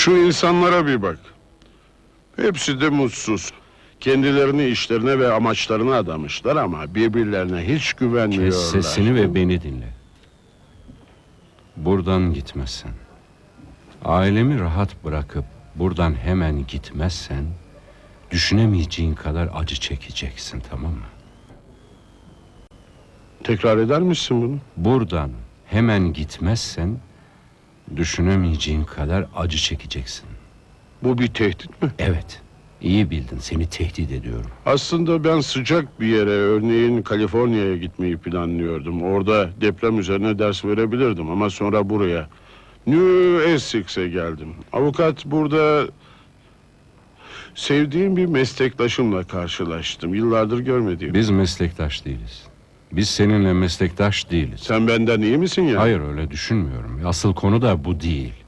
Şu insanlara bir bak. Hepsi de mutsuz. Kendilerini işlerine ve amaçlarına adamışlar ama birbirlerine hiç güvenmiyorlar. Kes sesini ve beni dinle. Buradan gitmezsen, ailemi rahat bırakıp buradan hemen gitmezsen, düşünemeyeceğin kadar acı çekeceksin tamam mı? Tekrar eder misin bunu? Buradan hemen gitmezsen, düşünemeyeceğin kadar acı çekeceksin. Bu bir tehdit mi? Evet, iyi bildin seni tehdit ediyorum. Aslında ben sıcak bir yere, örneğin Kaliforniya'ya gitmeyi planlıyordum. Orada deprem üzerine ders verebilirdim ama sonra buraya, New Essex'e geldim. Avukat burada sevdiğim bir meslektaşımla karşılaştım. Yıllardır görmediğim. Biz meslektaş değiliz. Biz seninle meslektaş değiliz. Sen benden iyi misin ya? Hayır öyle düşünmüyorum. Asıl konu da bu değil.